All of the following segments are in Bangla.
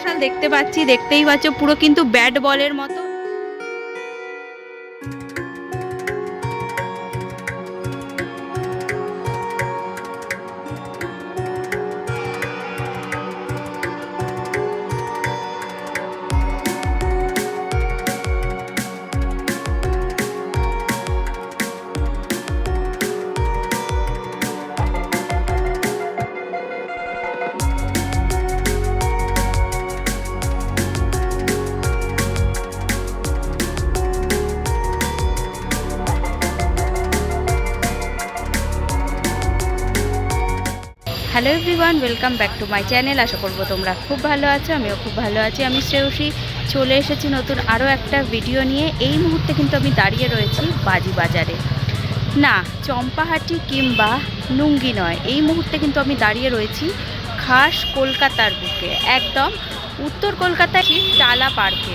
মশাল দেখতে পাচ্ছি দেখতেই পাচ্ছ পুরো কিন্তু ব্যাট বলের মতো। Hello everyone welcome back to my channel আশা করব তোমরা খুব ভালো আছো, আমিও খুব ভালো আছি। আমি শ্রেয়সী, চলে এসেছি নতুন আরও একটা ভিডিও নিয়ে। এই মুহূর্তে কিন্তু আমি দাঁড়িয়ে রয়েছি বাজি বাজারে। না, চম্পাহাটি কিংবা নুঙ্গি নয়, এই মুহূর্তে কিন্তু আমি দাঁড়িয়ে রয়েছি খাস কলকাতার বুকে। একদম উত্তর কলকাতায় ঠিক টালা পার্কে।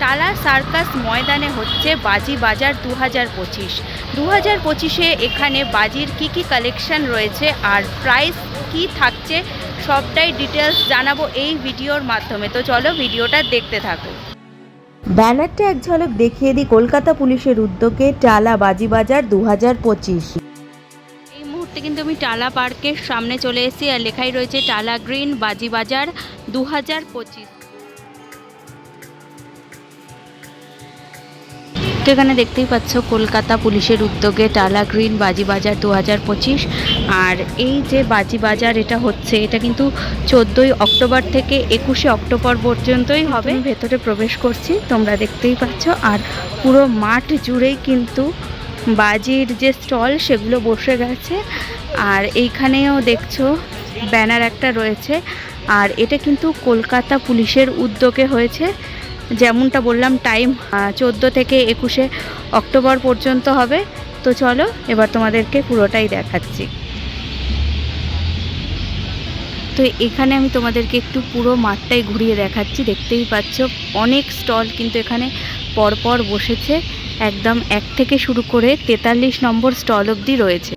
টালা সার্কাস ময়দানে হচ্ছে বাজি বাজার দু হাজার পঁচিশ। দু হাজার পঁচিশে এখানে বাজির কি কি কালেকশন রয়েছে আর প্রাইস কি থাকছে সবটাই ডিটেলস জানাব এই ভিডিওর মাধ্যমে। তো চলো ভিডিওটা দেখতে থাকো। ব্যানারটা এক ঝলক দেখিয়ে দিই কলকাতা পুলিশের উদ্যোগে টালা বাজি বাজার দু হাজার পঁচিশ। এই মুহূর্তে কিন্তু আমি টালা পার্কের সামনে চলে এসেছি আর লেখাই রয়েছে টালা গ্রিন বাজি বাজার দু হাজার পঁচিশ। তো এখানে দেখতেই পাচ্ছ কলকাতা পুলিশের উদ্যোগে টালা গ্রিন বাজি বাজার দু হাজার পঁচিশ। আর এই যে বাজি বাজার এটা হচ্ছে এটা কিন্তু চোদ্দোই অক্টোবর থেকে একুশে অক্টোবর পর্যন্তই হবে। ভেতরে প্রবেশ করছি তোমরা দেখতেই পাচ্ছ। আর পুরো মাঠ জুড়েই কিন্তু বাজির যে স্টল সেগুলো বসে গেছে। আর এইখানেও দেখছ ব্যানার একটা রয়েছে। আর এটা কিন্তু কলকাতা পুলিশের উদ্যোগে হয়েছে। যেমনটা বললাম টাইম চোদ্দ থেকে একুশে অক্টোবর পর্যন্ত হবে। তো চলো, এবার তোমাদেরকে পুরোটাই দেখাচ্ছি। তো এখানে আমি তোমাদেরকে একটু পুরো মাঠটাই ঘুরিয়ে দেখাচ্ছি। দেখতেই পাচ্ছ, অনেক স্টল কিন্তু এখানে পরপর বসেছে। একদম এক থেকে শুরু করে তেতাল্লিশ নম্বর স্টল অবধি রয়েছে।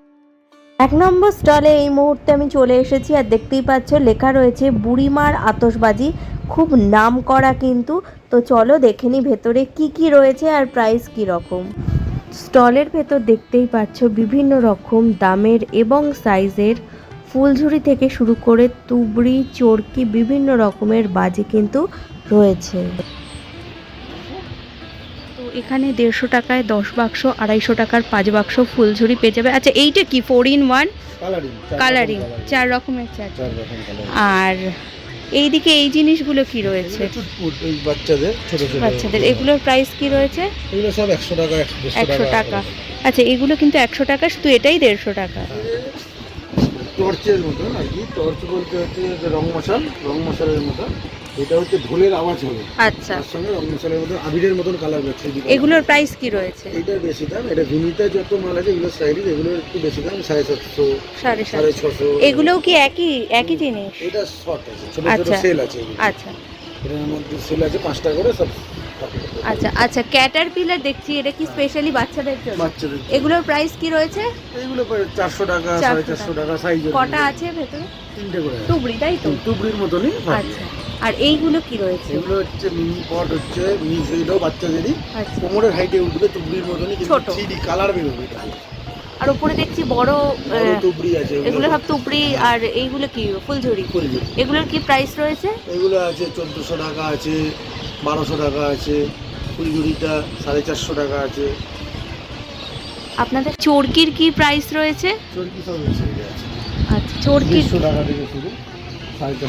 এক নম্বর স্টলে এই মুহূর্তে আমি চলে এসেছি আর দেখতেই পাচ্ছ, লেখা রয়েছে, বুড়িমার আতসবাজি খুব নাম করা কিন্তু। তো চলো দেখে নি ভেতরে কি কি রয়েছে আর প্রাইস কি রকম। স্টলের ভেতর দেখতেই পাচ্ছ বিভিন্ন রকম দামের এবং সাইজের ফুলঝুরি থেকে শুরু করে তুবড়ি, চরকি, বিভিন্ন রকমের বাজি কিন্তু রয়েছে। এখানে দেড়শো টাকায় দশ বাক্স আড়াইশো টাকার পাঁচ বাক্স ফুলঝুরি পেয়ে যাবে। আচ্ছা এইটা কি? ফোর ইন ওয়ান কালারিং চার রকমের চার চার রকম কালারিং আর এইদিকে এই জিনিসগুলো কি রয়েছে? বাচ্চাদের বাচ্চাদের এগুলোর প্রাইস কি রয়েছে? এগুলো সব একশো টাকা একশো টাকা। আচ্ছা এগুলো কিন্তু একশো টাকা শুধু এটাই দেড়শো টাকা। টর্চের মতন আর কি টর্চ বলতে হচ্ছে রং মশাল রং মশালের মতন এটা হচ্ছে ঢোলের আওয়াজ হবে। আচ্ছা। তার সঙ্গে রং মশালের মতন আবিরের মতন কালার বেরোচ্ছে এগুলোর প্রাইস কি রয়েছে? এইটার বেশি দাম এটা ভিনিতা যত মাল আছে এগুলো স্টাইলিশ এগুলো একটু বেশি দাম সাড়ে সাতশো সাড়ে সাড়ে ছশো। এগুলোও কি একই একই জিনিস? এটা শর্ট আছে ছোট ছোট আচ্ছা। সেল আছে আচ্ছা। এটার মধ্যে সেল আছে পাঁচটা করে সব আচ্ছা আচ্ছা ক্যাটার পিলার দেখছি এটা কি স্পেশালি বাচ্চাদের জন্য? বাচ্চাদের এগুলোর প্রাইস কি রয়েছে? এগুলো চারশো টাকা 400 সাড়ে চারশো টাকা। সাইজ কটা আছে ভেতরে? তিনটে করে। টুবড়ি তাই তো? টুকরির মতনই। আচ্ছা। আর এইগুলো কি রয়েছে? এগুলো হচ্ছে মিনি পট হচ্ছে মিনি সেটাও বাচ্চাদেরই। আচ্ছা। কোমরের হাইটে উঠবে টুকরির মতনই ছোট। থ্রি কালার বেরোবে আর উপরে দেখছি বড় বড় আহ, টুকরি আছে এগুলো সব তুবড়ি আর এইগুলো কি ফুলঝুরি। এগুলোর কি প্রাইস রয়েছে? এগুলো আছে চোদ্দোশো টাকা আছে বারোশো টাকা আছে ফুলঝুরিটা সাড়ে চারশো টাকা আছে। আপনাদের চরকির কি প্রাইস রয়েছে? চর্কি সব আছে। আচ্ছা দেড়শো টাকা থেকে শুরু। সাড়ে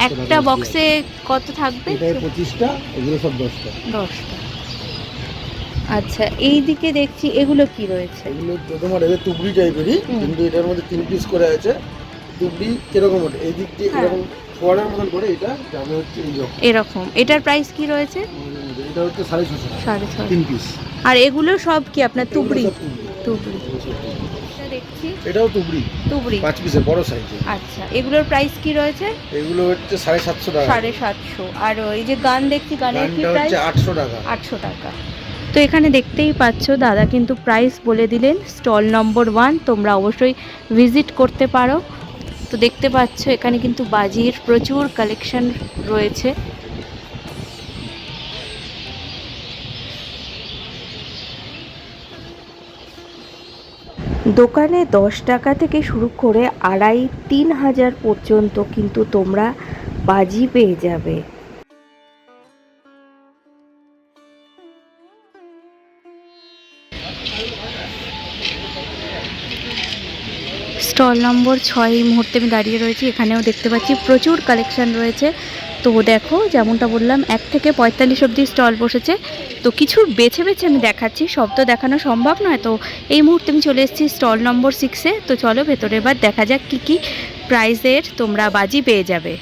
একটা বক্সে কত থাকবে? পঁচিশটা এগুলো সব দশটা। দশটা। আচ্ছা এই দিকে দেখছি এগুলো কি রয়েছে? এগুলো তো তোমার এদের টুকরি টাইপেরই। কিন্তু এটার মধ্যে তিন পিস করে আছে। টুকরি কীরকম ওঠে? এই দিক দিয়ে হ্যাঁ। এরকম ফোয়ারার মতন করে এটা যাবে হচ্ছে এরকম। এটার প্রাইস কি রয়েছে? এটা হচ্ছে সাড়ে ছশো সাড়ে ছয় তিন পিস আর এগুলো সব কি আপনার তুবড়ি এগুলো দেখছি। এটাও টুকরি তুবড়ি। পাঁচ পিসের বড় সাইজে আচ্ছা এগুলোর প্রাইস কি রয়েছে? এগুলো হচ্ছে সাড়ে সাতশো টাকা। সাড়ে সাতশো। আর ওই যে গান দেখছি গানের কি প্রাইস আটশো টাকা। আটশো টাকা। তো এখানে দেখতেই পাচ্ছ দাদা কিন্তু প্রাইস বলে দিলেন স্টল নম্বর ওয়ান তোমরা অবশ্যই ভিজিট করতে পারো। তো দেখতে পাচ্ছ এখানে কিন্তু বাজির প্রচুর কালেকশন রয়েছে। দোকানে দশ টাকা থেকে শুরু করে আড়াই তিন হাজার পর্যন্ত কিন্তু তোমরা বাজি পেয়ে যাবে। স্টল নম্বর ছয় এই মুহূর্তে আমি দাঁড়িয়ে রয়েছি, এখানেও দেখতে পাচ্ছি প্রচুর কালেকশন রয়েছে। তো দেখো, যেমনটা বললাম, এক থেকে পঁয়তাল্লিশ অব্দি স্টল বসেছে। তো কিছু বেছে বেছে আমি দেখাচ্ছি, সব তো দেখানো সম্ভব নয়। তো এই মুহূর্তে আমি চলে এসেছি স্টল নম্বর সিক্সে তো চলো ভেতরে এবার দেখা যাক কি কি প্রাইজের তোমরা বাজি পেয়ে যাবে।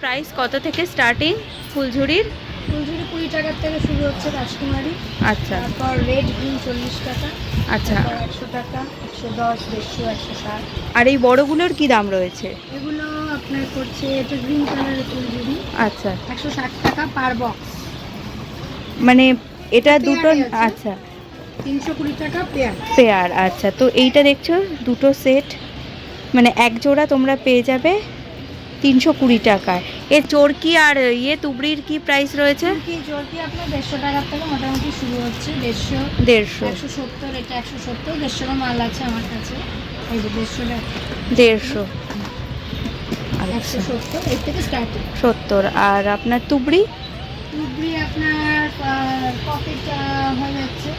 প্রাইস কত থেকে স্টার্টিং ফুলঝুরির? ফুলঝুরি কুড়ি টাকার থেকে শুরু হচ্ছে রাজকুমারী। আচ্ছা। তারপর রেড গ্রিন চল্লিশ টাকা। আচ্ছা। একশো টাকা একশো দশ দেড়শো একশো ষাট। আর এই বড়গুলোর কি দাম রয়েছে? এগুলো আপনার করছে এটা গ্রিন কালারের ফুলঝুরি। আচ্ছা। একশো ষাট টাকা পার বক্স মানে এটা দুটো আচ্ছা। তিনশো কুড়ি টাকা পেয়ার। পেয়ার আচ্ছা। তো এইটা দেখছ দুটো সেট মানে এক জোড়া তোমরা পেয়ে যাবে। তিনশো কুড়ি টাকায়। এর চরকি আর ইয়ে তুবড়ির কি প্রাইস রয়েছে? কি চলতি আপনার দেড়শো টাকার থেকে মোটামুটি শুরু হচ্ছে দেড়শো দেড়শো। একশো সত্তর এটা একশো সত্তর দেড়শোরও মাল আছে আমার কাছে। এই যে দেড়শো টাকা। দেড়শো। একশো আচ্ছা। সত্তর এর থেকে স্টার্টিং সত্তর। আর আপনার তুবড়ি? টুকরি আপনার পকেট হয়ে যাচ্ছে।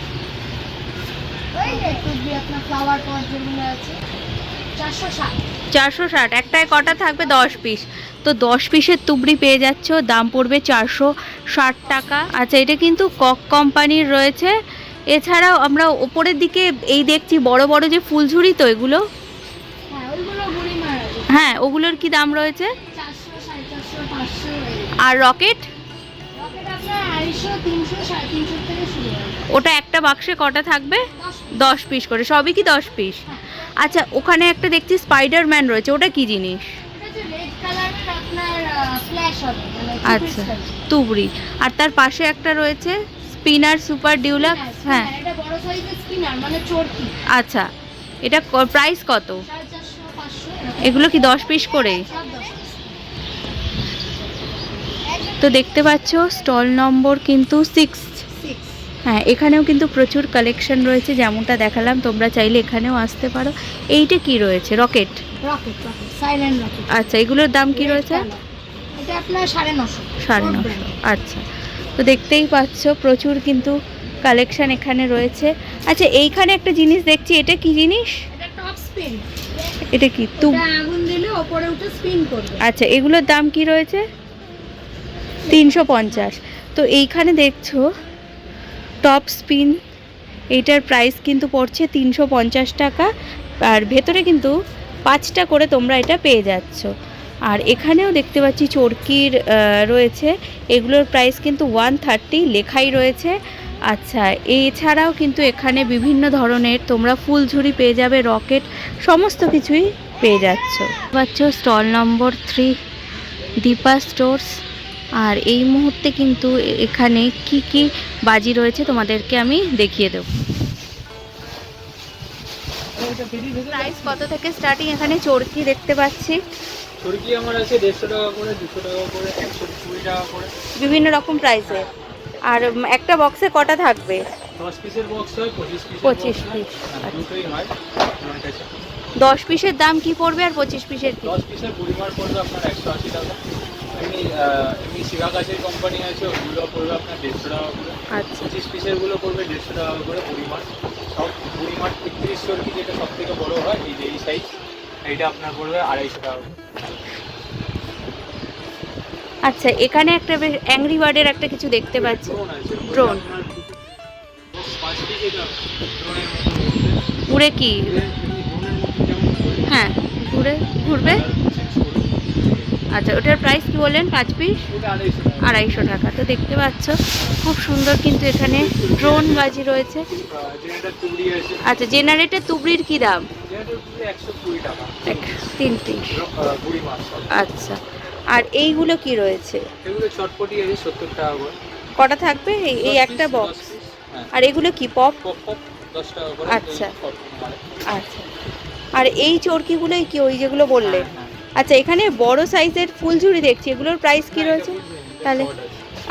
টুকরি আপনার ফ্লাওয়ার পট যেগুলো আছে। চারশো ষাট। একটায় কটা থাকবে? দশ পিস। তো দশ পিসের তুবড়ি পেয়ে যাচ্ছ দাম পড়বে চারশো ষাট টাকা। আচ্ছা এটা কিন্তু কক কোম্পানির রয়েছে। এছাড়াও আমরা ওপরের দিকে এই দেখছি বড় বড় যে ফুলঝুরি তো এগুলো। হ্যাঁ হ্যাঁ ওগুলোর কি দাম রয়েছে? আর রকেট? হয় ওটা একটা বাক্সে কটা থাকবে? দশ পিস করে সবই কি দশ পিস আচ্ছা ওখানে একটা দেখছি স্পাইডারম্যান রয়েছে ওটা কি জিনিস? আচ্ছা তুবড়ি। আর তার পাশে একটা রয়েছে স্পিনার সুপার ডিউলাক্স হ্যাঁ স্পিনার মানে আচ্ছা এটা প্রাইস কত? এগুলো কি দশ পিস করে। তো দেখতে পাচ্ছ স্টল নম্বর কিন্তু সিক্স। হ্যাঁ এখানেও কিন্তু প্রচুর কালেকশন রয়েছে যেমনটা দেখালাম তোমরা চাইলে এখানেও আসতে পারো। এইটা কি রয়েছে? Rocket rocket rocket silent rocket আচ্ছা এগুলোর দাম কি রয়েছে? এটা আপনার সাড়ে নশো। সাড়ে নশো আচ্ছা। তো দেখতেই পাচ্ছ প্রচুর কিন্তু কালেকশন এখানে রয়েছে। আচ্ছা এইখানে একটা জিনিস দেখছি এটা কি জিনিস? এটা কি? আগুন দিলে ওপরে উঠে স্পিন করবে। আচ্ছা এগুলোর দাম কি রয়েছে? তিনশো পঞ্চাশ। তো এইখানে দেখছ টপ স্পিন, এইটার প্রাইস কিন্তু পড়ছে তিনশো পঞ্চাশ টাকা। আর ভেতরে কিন্তু পাঁচটা করে তোমরা এটা পেয়ে যাচ্ছ। আর এখানেও দেখতে পাচ্ছি চরকির রয়েছে। এগুলোর প্রাইস কিন্তু ওয়ান থার্টি লেখাই রয়েছে। আচ্ছা এছাড়াও কিন্তু এখানে বিভিন্ন ধরনের তোমরা ফুলঝুরি পেয়ে যাবে, রকেট, সমস্ত কিছুই পেয়ে যাচ্ছ। পাচ্ছ stall number three Dipa stores আর এই মুহূর্তে কিন্তু এখানে কি কি বাজি রয়েছে তোমাদেরকে আমি দেখিয়ে দেবো। প্রাইস কত থেকে স্টার্টিং এখানে চরকি দেখতে পাচ্ছি। চরকি আমার আছে দেড়শো টাকা করে দুশো টাকা করে একশো কুড়ি টাকা করে। বিভিন্ন রকম প্রাইসে আর একটা বক্সে কটা থাকবে? দশ পিসের বক্স হয় পঁচিশ পিস পঁচিশ পিস দুটোই হয় কাছে। দশ পিসের দাম কি পড়বে আর পঁচিশ পিসের কি? দশ পিসের পরিমাণ পড়বে আপনার একশো আশি টাকা। এমনি এমনি শিবা গাছের কোম্পানি আছে ওগুলো পড়বে আপনার দেড়শো টাকা করে আচ্ছা পঁচিশ পিসেরগুলো পড়বে দেড়শো টাকা করে পরিমাণ সব পরিমাণ তেত্রিশ চরকি যেটা সব থেকে বড়ো হয় এই যে এই সাইজ এইটা আপনার পড়বে আড়াইশো টাকা করে। আচ্ছা এখানে একটা বেশ অ্যাংরি বার্ডের একটা কিছু দেখতে পাচ্ছি ড্রোন। উড়ে কি হ্যাঁ ঘুরে ঘুরবে। আচ্ছা ওটার প্রাইস কি বললেন পাঁচ পিস আড়াইশো টাকা। তো দেখতে পাচ্ছ খুব সুন্দর কিন্তু এখানে ড্রোন বাজি রয়েছে। আচ্ছা জেনারেটর তুবড়ির কি দাম? তিন পিস আচ্ছা আর এইগুলো কি রয়েছে? কটা থাকবে? এই একটা বক্স হ্যাঁ। আর এগুলো কি পপ আচ্ছা। আচ্ছা। আর এই চরকিগুলোই কি ওই যেগুলো বললে আচ্ছা এখানে বড় সাইজের ফুলঝুরি দেখছি এগুলোর প্রাইস কি রয়েছে? তাহলে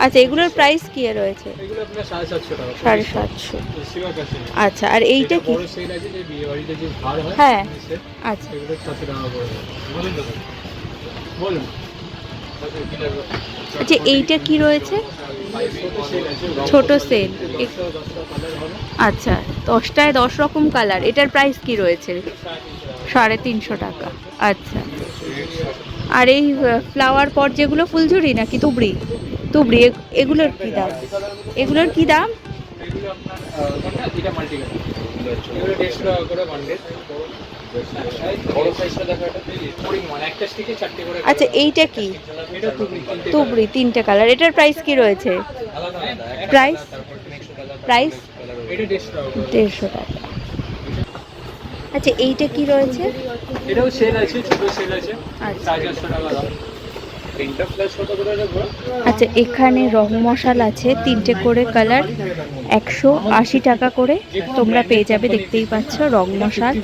আচ্ছা এগুলোর প্রাইস কি রয়েছে? এগুলো আপনার সাড়ে সাতশো আচ্ছা আর এইটা কি? বড় সেল আছে যে বিয়ে বাড়িতে যে ভার হয় হ্যাঁ। আচ্ছা। আচ্ছা এইটা কি রয়েছে? ছোট সেল আচ্ছা দশটায় দশ রকম কালার এটার প্রাইস কি রয়েছে? সাড়ে তিনশো টাকা। আচ্ছা। আর এই ফ্লাওয়ার পট যেগুলো ফুলঝুরি নাকি তুবড়ি? তুবড়ি এগুলোর কি দাম? এগুলোর কি দাম? আচ্ছা এইটা কি? তুবড়ি তিনটে কালার এটার প্রাইস কি রয়েছে? প্রাইস প্রাইস দেড়শো টাকা। আচ্ছা এইটা কি রয়েছে? এটাও সেল আছে ছোট সেল আছে। আচ্ছা। চারশো টাকা দাম। আচ্ছা এখানে রং মশাল আছে তিনটে করে কালার একশো আশি টাকা করে। তোমরা পেয়ে যাবে দেখতেই পাচ্ছ রং মশাল।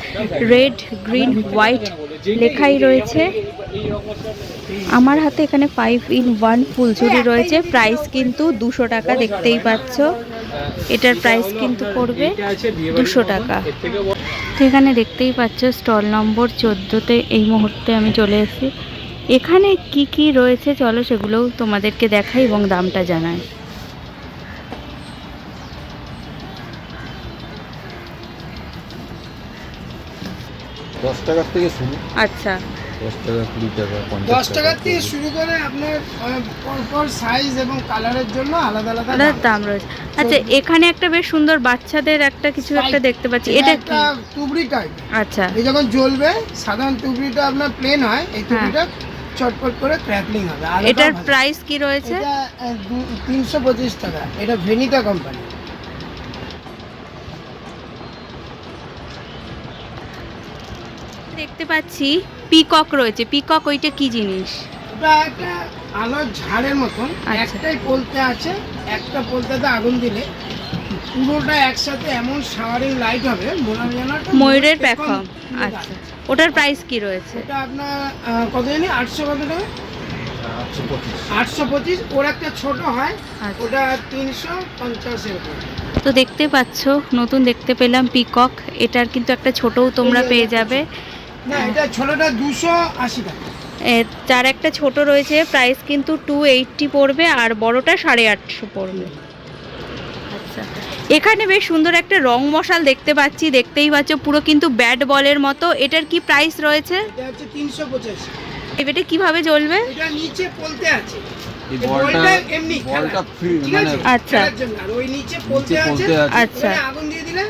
রেড গ্রিন হোয়াইট লেখাই রয়েছে। আমার হাতে এখানে ফাইভ ইন ওয়ান ফুলঝুরি রয়েছে। প্রাইস কিন্তু দুশো টাকা দেখতেই পাচ্ছ। এটার প্রাইস কিন্তু পড়বে দুশো টাকা। তো এখানে দেখতেই পাচ্ছ স্টল নম্বর চোদ্দোতে এই মুহূর্তে আমি চলে এসেছি। এখানে কি কি রয়েছে চলো সেগুলোও তোমাদেরকে দেখাই এবং দামটা জানাই। দশ টাকার থেকে শুরু। আচ্ছা। দশ টাকা কুড়ি টাকা দশ টাকার থেকে শুরু করে আপনার পরপর সাইজ এবং কালারের জন্য আলাদা আলাদা দাম। রয়েছে। আচ্ছা এখানে একটা বেশ সুন্দর বাচ্চাদের একটা কিছু একটা দেখতে পাচ্ছি। এটা একটা তুবড়ি টাইপ আচ্ছা। এই যখন জ্বলবে সাধারণ তুবড়িটা আপনার প্লেন হয় এই হ্যাঁ। তুবড়িটা চটপট করে ক্র্যাকলিং হবে। এটার প্রাইস কি রয়েছে? এটা তিনশো পঁচিশ টাকা। এটা ভেনিতা কোম্পানি দেখতে পাচ্ছি। পিকক রয়েছে। পিকক ওইটা কি জিনিস? ওটা একটা আলোর ঝাড়ের মতন। আচ্ছা। একটাই পোলতে আছে একটা পোলতেতে আগুন দিলে পুরোটা একসাথে এমন শাওয়ারিং লাইট হবে মনে যেন ময়ূরের তুলে আচ্ছা। ওটার প্রাইস কি রয়েছে? এটা আপনার কত জানি? আটশো কত টাকা? আটশো পঁচিশ। ওর একটা ছোট হয় আচ্ছা। ওটা তিনশো পঞ্চাশ তো দেখতে পাচ্ছ নতুন দেখতে পেলাম পিকক এটার কিন্তু একটা ছোটও তোমরা পেয়ে যাবে। না এটা ছোটটা দুশো আশি টাকা। এ, যার একটা ছোট রয়েছে প্রাইস কিন্তু টু এইটটি পড়বে আর বড়টা সাড়ে আটশো পড়বে। আচ্ছা। এখানে বেশ সুন্দর একটা রং মশাল দেখতে পাচ্ছি দেখতেই পাচ্ছ পুরো কিন্তু ব্যাট বলের মতো। এটার কি প্রাইস রয়েছে? এটা হচ্ছে তিনশো পঁচাশি। এটা কীভাবে জ্বলবে? এটা নিচে পলতে আছে। এই বলটা বলটা। ফ্রি মানে আচ্ছা। আর ওই নিচে পলতে আছে আচ্ছা আগুন দিয়ে দিলে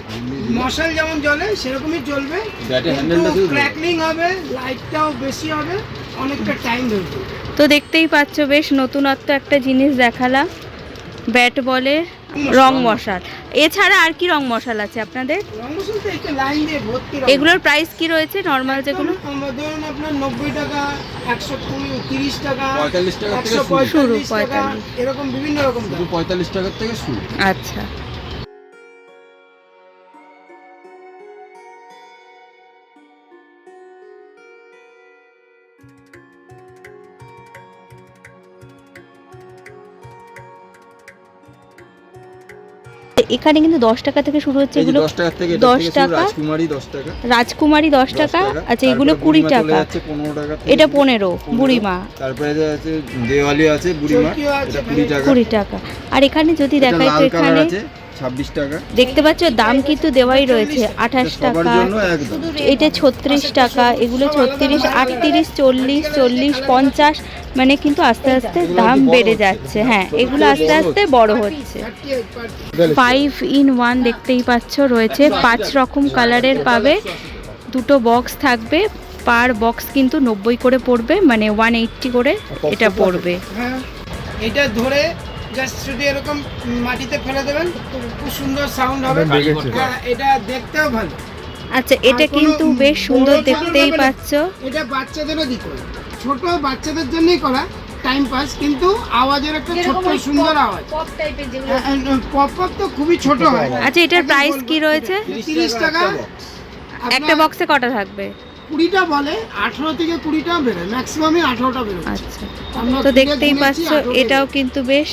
মশাল যেমন জ্বলে সেরকমই জ্বলবে। ব্যাটের হ্যান্ডেলটা শুধু ক্র্যাকলিং হবে লাইটটাও বেশি হবে অনেকটা টাইম ধরবে তো দেখতেই পাচ্ছ বেশ নতুনত্ব একটা জিনিস দেখালাম। ব্যাট বলের রং মশাল। এছাড়া আর কি রং মশাল আছে আপনাদের? রঙমশাল তো একটা লাইন দিয়ে ভর্তি রঙ। এগুলোর প্রাইস কি রয়েছে? নর্মাল যেগুলো? ধরুন আপনার নব্বই টাকা একশো কুড়ি তিরিশ টাকা পঁয়তাল্লিশ টাকা থেকে শুরু। পঁয়তাল্লিশ টাকা এরকম বিভিন্ন রকম পঁয়তাল্লিশ টাকার থেকে শুরু। আচ্ছা। এখানে কিন্তু দশ টাকা থেকে শুরু হচ্ছে এগুলো। দশ টাকা। রাজকুমারী দশ টাকা। আচ্ছা এগুলো কুড়ি টাকা। এটা পনেরো বুড়িমা। তারপরে দেওয়ালি আছে বুড়িমা। কুড়ি টাকা। আর এখানে যদি দেখা যায় তো এখানে ছাব্বিশ টাকা। দেখতে পাচ্ছ দাম কিন্তু দেওয়াই রয়েছে আঠাশ টাকা। এটা ছত্রিশ টাকা এগুলো ছত্রিশ আটত্রিশ চল্লিশ চল্লিশ পঞ্চাশ মানে কিন্তু আস্তে আস্তে দাম বেড়ে যাচ্ছে হ্যাঁ এগুলো আস্তে আস্তে বড় হচ্ছে। 38 ফাইভ ইন ওয়ান দেখতেই পাচ্ছ রয়েছে। পাঁচ রকম কালারের পাবে। দুটো বক্স থাকবে। পার বক্স কিন্তু নব্বই করে পড়বে মানে ওয়ান এইট্টি করে এটা পড়বে। হ্যাঁ এটা ধরে জাস্ট শুধু এরকম মাটিতে ফেলে দেবেন খুব সুন্দর সাউন্ড হবে। হ্যাঁ, এটা দেখতেও ভালো। আচ্ছা এটা কিন্তু বেশ সুন্দর দেখতেই পাচ্ছ। এটা বাচ্চাদেরও দিতে ছোট বাচ্চাদের জন্যই করা টাইম পাস কিন্তু আওয়াজের একটা ছোট্ট সুন্দর আওয়াজ। পপ পপ তো খুবই ছোট হয়। আচ্ছা এটার প্রাইস কি রয়েছে? তিরিশ টাকা। একটা বক্সে কটা থাকবে? কুড়িটা বলে আঠেরো থেকে কুড়িটা বেরোয় ম্যাক্সিমামই আঠেরোটা বেরোয় আচ্ছা। তো দেখতেই পাচ্ছ এটাও কিন্তু বেশ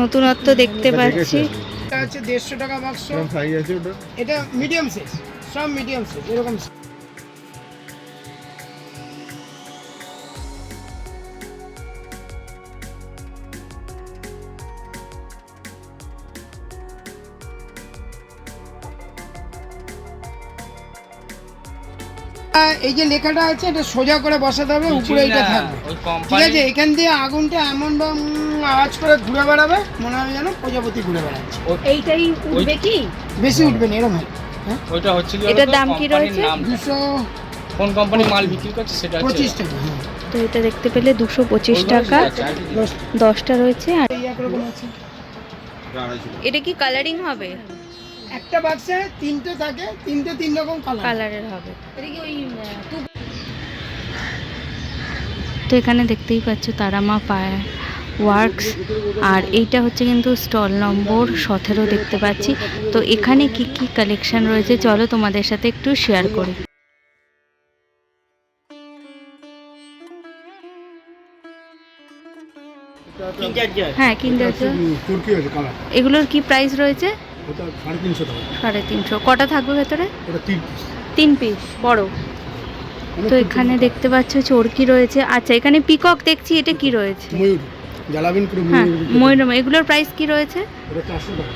নতুনত্ব দেখতে পাচ্ছি। এটা হচ্ছে দেড়শো টাকা বাক্স এটা মিডিয়াম সাইজ সব মিডিয়াম সাইজ এরকম এই যে লেখাটা আছে এটা সোজা করে বসাতে হবে উপরে এটা থাকবে। ঠিক আছে এখান দিয়ে আগুনটা এমন বা আওয়াজ করে ঘুরে বেড়াবে মনে হবে যেন প্রজাপতি ঘুরে বেড়াচ্ছে। এইটাই উঠবে কি? বেশি উঠবে না এরকম হয়। ওইটা হচ্ছে কি এটার দাম কি রয়েছে? নামটা। দুশো কোন কোম্পানি মাল বিক্রি করছে সেটা হচ্ছে পঁচিশ টাকা হ্যাঁ। তো এটা দেখতে পেলে দুশো পঁচিশ ওইগুলো টাকা। আছে, আর কি? দশ। দশটা রয়েছে আর আছে। এটা কি কালারিং হবে? একটা বাক্সে তিনটে থাকে তিনটে তিন রকম কালার কালারের হবে। তো এখানে দেখতেই পাচ্ছ তারামা পায় ওয়ার্কস আর এইটা হচ্ছে কিন্তু স্টল নম্বর সতেরো দেখতে পাচ্ছি। তো এখানে কি কি কালেকশন রয়েছে চলো তোমাদের সাথে একটু শেয়ার করি। হ্যাঁ কিন্ডার তুর্কি এগুলোর কি প্রাইস রয়েছে? ওটা সাড়ে তিনশো টাকা। সাড়ে তিনশো। কটা থাকবে ভেতরে? ওটা তিন পিস তিন পিস বড়। তো এখানে দেখতে পাচ্ছ চরকি রয়েছে। আচ্ছা এখানে পিকক দেখছি এটা কি রয়েছে? ময়ূর জ্বালাবেন করে হ্যাঁ ময়ূর এগুলোর প্রাইস কি রয়েছে? ওটা চারশো টাকা।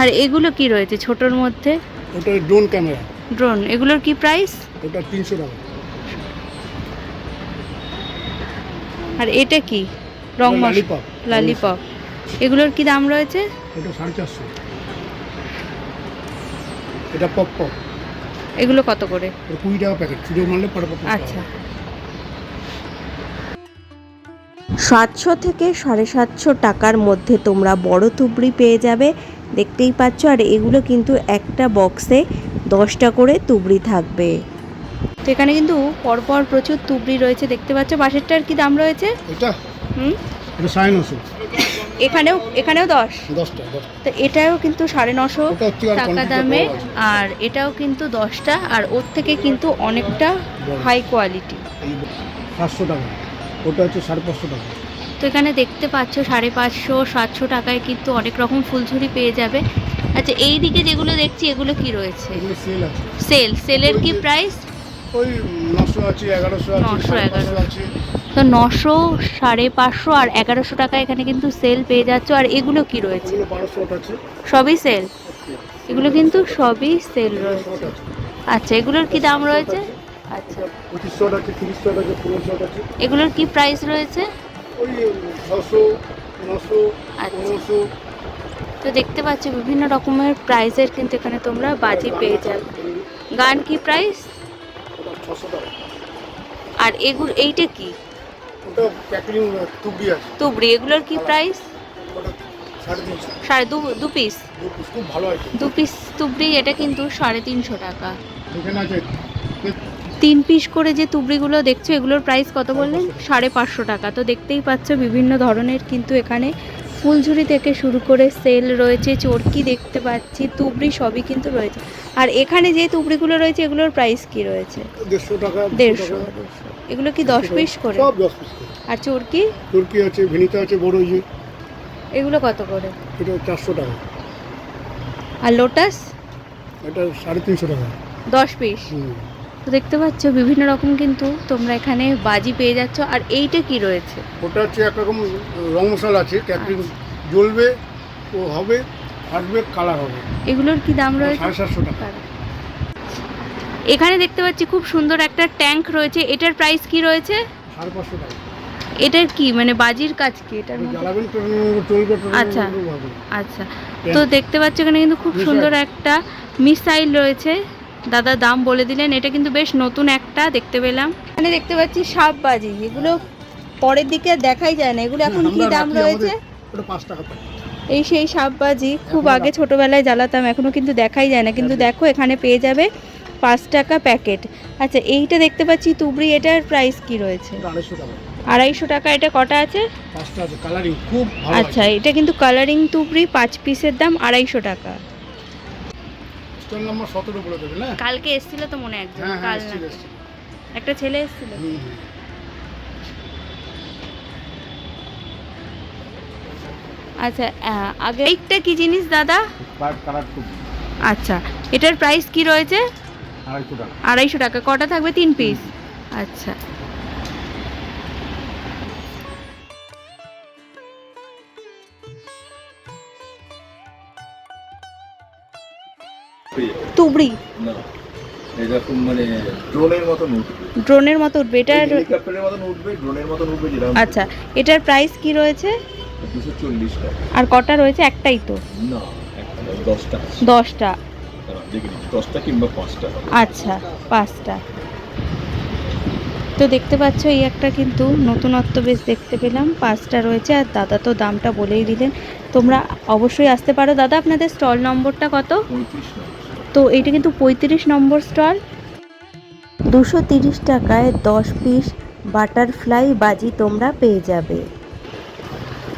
আর এগুলো কি রয়েছে ছোটোর মধ্যে? ওটা ড্রোন ক্যামেরা ড্রোন এগুলোর কি প্রাইস ওটা তিনশো টাকা। আর এটা কি? রং লালিপপ লালিপপ এগুলোর কি দাম রয়েছে? ওটা সাড়ে চারশো। এটা পপ পপ। এগুলো কত করে? কুড়ি টাকা প্যাকেট। চুড়ো মারলে পরে আচ্ছা। সাতশো থেকে সাড়ে সাতশো টাকার মধ্যে তোমরা বড় তুবড়ি পেয়ে যাবে। দেখতেই পাচ্ছ আর এগুলো কিন্তু একটা বক্সে দশটা করে তুবড়ি থাকবে। তো এখানে কিন্তু পরপর প্রচুর তুবড়ি রয়েছে দেখতে পাচ্ছ। বাঁশেরটার কি দাম রয়েছে? এটা? হুম? এটা সাড়ে নশো। এখানেও এখানেও দশ? তো এটাও কিন্তু সাড়ে নশো টাকা দামে আর এটাও কিন্তু দশটা আর ওর থেকে কিন্তু অনেকটা হাই কোয়ালিটি সাতশো টাকা ওটা হচ্ছে সাড়ে পাঁচশো টাকা। তো এখানে দেখতে পাচ্ছ সাড়ে পাঁচশো সাতশো টাকায় কিন্তু অনেক রকম ফুলঝুরি পেয়ে যাবে। আচ্ছা এই দিকে যেগুলো দেখছি এগুলো কি রয়েছে? সেল সেলের কি প্রাইস ওই নশো আছে এগারোশো আছে নশো, এগারোশো। আছে। তো নশো সাড়ে পাঁচশো আর এগারোশো টাকা এখানে কিন্তু সেল পেয়ে যাচ্ছ। আর এগুলো কি রয়েছে? সবই সেল এগুলো কিন্তু সবই সেল রয়েছে। আচ্ছা এগুলোর কি দাম রয়েছে? আচ্ছা। এগুলোর কি প্রাইস রয়েছে? আচ্ছা। তো দেখতে পাচ্ছ বিভিন্ন রকমের প্রাইসের কিন্তু এখানে তোমরা বাজি পেয়ে যাবে গান কি প্রাইস আর এগুলো এইটা কি? ওটা প্যাকেজিং টুকরি আছে। তুবড়ি এগুলোর কি প্রাইস সাড়ে দু পিস দু পিস তুবড়ি এটা কিন্তু সাড়ে তিনশো টাকা। তিন পিস করে যে তুবড়িগুলো দেখছ এগুলোর প্রাইস কত বললেন? সাড়ে পাঁচশো টাকা। তো দেখতেই পাচ্ছ বিভিন্ন ধরনের কিন্তু এখানে ফুলঝুরি থেকে শুরু করে সেল রয়েছে চরকি দেখতে পাচ্ছি তুবড়ি সবই কিন্তু রয়েছে। আর এখানে যে তুবড়িগুলো রয়েছে এগুলোর প্রাইস কি রয়েছে? দেড়শো। টাকা দেড়শো। এগুলো কি দশ পিস করে? সব দশ পিস করে। আর চরকি? তুর্কি আছে ভেনিতা আছে বড় ইয়ে। এগুলো কত করে? এটা চারশো টাকা। আর লোটাস? এটা সাড়ে তিনশো টাকা। দশ পিস? তো দেখতে পাচ্ছ বিভিন্ন রকম কিন্তু তোমরা এখানে বাজি পেয়ে যাচ্ছ। আর এইটা কি রয়েছে? ওটা হচ্ছে একরকম রং মশলা আছে ক্যাটারিং জ্বলবে ও হবে আসবে কালার হবে। এগুলোর কি দাম রয়েছে? সাড়ে সাতশো টাকা। এখানে দেখতে পাচ্ছি খুব সুন্দর একটা ট্যাঙ্ক রয়েছে। এটার প্রাইস কি রয়েছে? এটার কি? মানে বাজির কাজ কি? এটার আচ্ছা। আচ্ছা। তো দেখতে পাচ্ছ এখানে কিন্তু খুব সুন্দর একটা মিসাইল রয়েছে। দাদা দাম বলে দিলেন। এটা কিন্তু বেশ নতুন একটা দেখতে পেলাম। এখানে দেখতে পাচ্ছি সাপ বাজি। এগুলো পরের দিকে দেখাই যায় না। এগুলো এখন কি দাম রয়েছে? এই সেই সাপ বাজি খুব আগে ছোটবেলায় জ্বালাতাম এখনও কিন্তু দেখাই যায় না। কিন্তু দেখো এখানে পেয়ে যাবে। পাঁচ টাকা প্যাকেট। আচ্ছা এইটা দেখতে পাচ্ছি তুবড়ি এটার প্রাইস কি রয়েছে? আড়াইশো টাকা। এটা কটা আছে? পাঁচটা আছে কালারিং খুব ভালো আচ্ছা এটা কিন্তু কালারিং তুবড়ি পাঁচ পিসের দাম আড়াইশো টাকা। কালকে এসেছিল তো মনে একজন হ্যাঁ হ্যাঁ কাল একটা ছেলে এসেছিল। আচ্ছা আগে এইটা কি জিনিস দাদা? পাইপ কালার খুব আচ্ছা এটার প্রাইস কি রয়েছে? আড়াইশো টাকা। কটা থাকবে? তিন পিস আচ্ছা। তুবড়ি? মানে ড্রোনের মতন উঠবে। ড্রোনের মতো উঠবে এটার হেলিকপ্টারের মতন উঠবে ড্রোনের মতন উঠবে যেরকম। আচ্ছা এটার প্রাইস কি রয়েছে? টাকা। আর কটা রয়েছে? একটাই তো। না একটা দশটা। দশটা। দাঁড়ান, দেখে নিচ্ছি দশটা কিংবা পাঁচটা আচ্ছা পাঁচটা। তো দেখতে পাচ্ছ এই একটা কিন্তু নতুনত্ব বেশ দেখতে পেলাম পাঁচটা রয়েছে আর দাদা তো দামটা বলেই দিলেন। তোমরা অবশ্যই আসতে পারো। দাদা আপনাদের স্টল নম্বরটা কত? তো এইটা কিন্তু পঁয়ত্রিশ নম্বর স্টল। দুশো তিরিশ টাকায় দশ পিস বাটারফ্লাই বাজি তোমরা পেয়ে যাবে।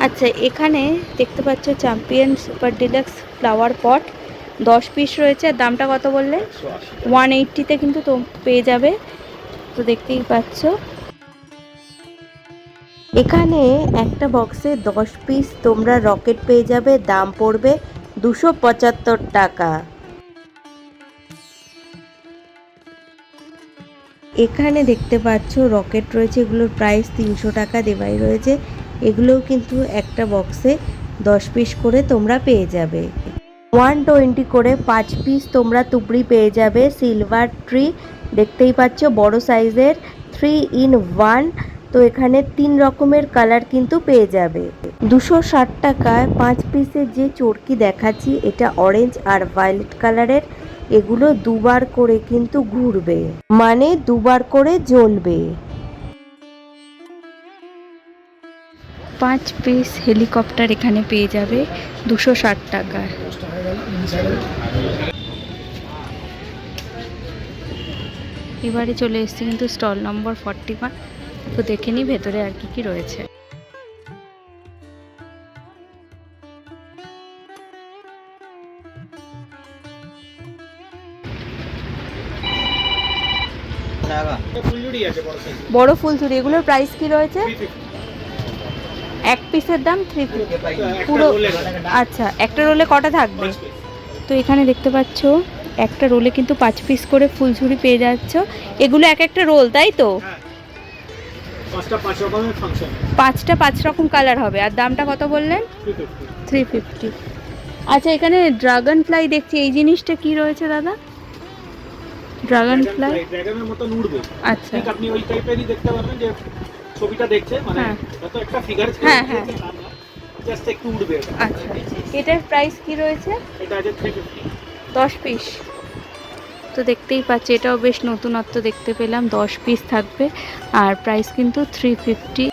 আচ্ছা এখানে দেখতে পাচ্ছ champion super deluxe flower pot. দশ পিস রয়েছে, আর দামটা কত বললে? ওয়ান এইট্টিতে কিন্তু তো পেয়ে যাবে, তো দেখতেই পাচ্ছ। এখানে একটা বক্সে দশ পিস তোমরা রকেট পেয়ে যাবে, দাম পড়বে দুশো পঁচাত্তর টাকা। এখানে দেখতে পাচ্ছ রকেট রয়েছে, এগুলোর প্রাইস তিনশো টাকা দেওয়াই রয়েছে। এগুলোও কিন্তু একটা বক্সে দশ পিস করে তোমরা পেয়ে যাবে। ওয়ান টোয়েন্টি করে পাঁচ পিস তোমরা তুবড়ি পেয়ে যাবে সিলভার ট্রি দেখতেই পাচ্ছ বড় সাইজের থ্রি ইন ওয়ান তো এখানে তিন রকমের কালার কিন্তু পেয়ে যাবে। দুশো ষাট টাকায় পাঁচ পিসের যে চরকি দেখাচ্ছি, এটা অরেঞ্জ আর ভায়োলেট কালারের এগুলো দুবার করে কিন্তু ঘুরবে। মানে দুবার করে জ্বলবে। পাঁচ পিস হেলিকপ্টার এখানে পেয়ে যাবে দুশো ষাট টাকায়। এবারে চলে এসেছি কিন্তু স্টল নম্বর ফর্টি ওয়ান। তো দেখে নিই ভেতরে আর কি কি রয়েছে। বড় ফুলঝুরি, এগুলোর প্রাইস কি রয়েছে? এক পিসের দাম থ্রি পুরো আচ্ছা একটা রোলে কটা থাকবে? তো এখানে দেখতে পাচ্ছ একটা রোলে কিন্তু পাঁচ পিস করে ফুলঝুরি পেয়ে যাচ্ছ। এগুলো এক একটা রোল তাই তো? পাঁচটা পাঁচ রকম কালার হবে। আর দামটা কত বললেন? থ্রি ফিফটি আচ্ছা এখানে ড্রাগন ফ্লাই দেখছি। এই জিনিসটা কি রয়েছে দাদা? ড্রাগন ফ্লাই ড্রাগনের মতন উড়বে। আচ্ছা। আপনি ওই টাইপেরই দেখতে পারবেন যে ছবিটা দেখছে মানে হ্যাঁ। একটা ফিগার হ্যাঁ, হ্যাঁ। জাস্ট একটু উড়বে আচ্ছা এটার প্রাইস কি রয়েছে? এটা আছে থ্রি ফিফটি দশ পিস তো দেখতেই পাচ্ছি এটাও বেশ নতুনত্ব দেখতে পেলাম দশ পিস থাকবে আর প্রাইস কিন্তু থ্রি ফিফটি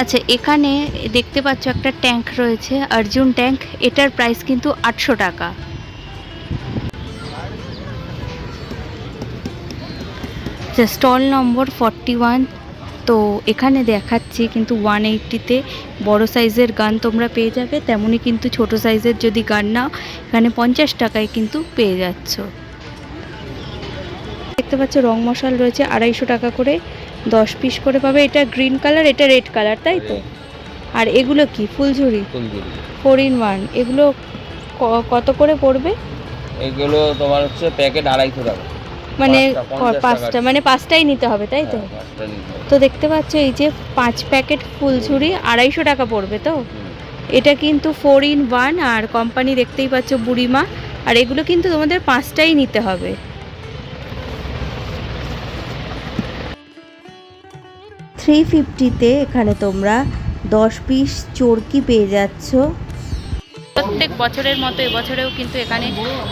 আচ্ছা এখানে দেখতে পাচ্ছ একটা ট্যাঙ্ক রয়েছে অর্জুন ট্যাঙ্ক এটার প্রাইস কিন্তু আটশো টাকা। স্টল নম্বর ফর্টি ওয়ান তো এখানে দেখাচ্ছি কিন্তু ওয়ান এইট্টিতে বড়ো সাইজের গান তোমরা পেয়ে যাবে তেমনই কিন্তু ছোট সাইজের যদি গান নাও এখানে পঞ্চাশ টাকায় কিন্তু পেয়ে যাচ্ছ। দেখতে পাচ্ছ রং মশাল রয়েছে আড়াইশো টাকা করে দশ পিস করে পাবে। এটা গ্রিন কালার এটা রেড কালার তাই তো? আর এগুলো কি? ফুলঝুরি? Four in one. এগুলো কত করে পড়বে? এগুলো তোমার হচ্ছে প্যাকেট আড়াইশো টাকা। মানে পাঁচটা। মানে পাঁচটাই নিতে হবে তাই তো? হ্যাঁ। তো দেখতে পাচ্ছ এই যে পাঁচ প্যাকেট ফুলঝুরি আড়াইশো টাকা পড়বে তো? এটা কিন্তু ফোর ইন ওয়ান আর কোম্পানি দেখতেই পাচ্ছ বুড়িমা আর এগুলো কিন্তু তোমাদের পাঁচটাই নিতে হবে। থ্রি ফিফটিতে এখানে তোমরা দশ পিস চরকি পেয়ে যাচ্ছ। প্রত্যেক বছরের মতো এবছরেও কিন্তু এখানে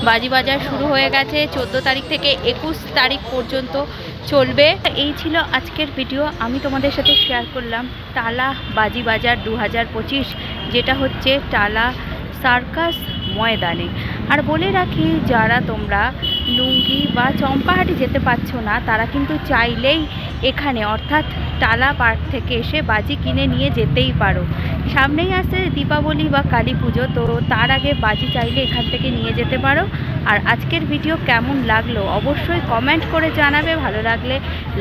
বাজি বাজার শুরু হয়ে গেছে। চোদ্দ তারিখ থেকে একুশ তারিখ পর্যন্ত চলবে। এই ছিল আজকের ভিডিও। আমি তোমাদের সাথে শেয়ার করলাম টালা বাজি বাজার দু হাজার পঁচিশ, যেটা হচ্ছে টালা সার্কাস ময়দানে। আর বলে রাখি, যারা তোমরা লুঙ্গি বা চম্পাহাটি যেতে পারছ না, তারা কিন্তু চাইলেই এখানে, অর্থাৎ টালা পার্ক থেকে এসে বাজি কিনে নিয়ে যেতেই পারো। সামনেই আসছে দীপাবলি বা কালী পুজো, তো তার আগে বাজি চাইলে এখান থেকে নিয়ে যেতে পারো। আর আজকের ভিডিও কেমন লাগল অবশ্যই কমেন্ট করে জানাবে। ভালো লাগলে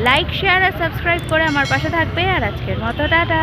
লাইক শেয়ার আর সাবস্ক্রাইব করে আমার পাশে থাকবে। আর আজকের মতো, টাটা!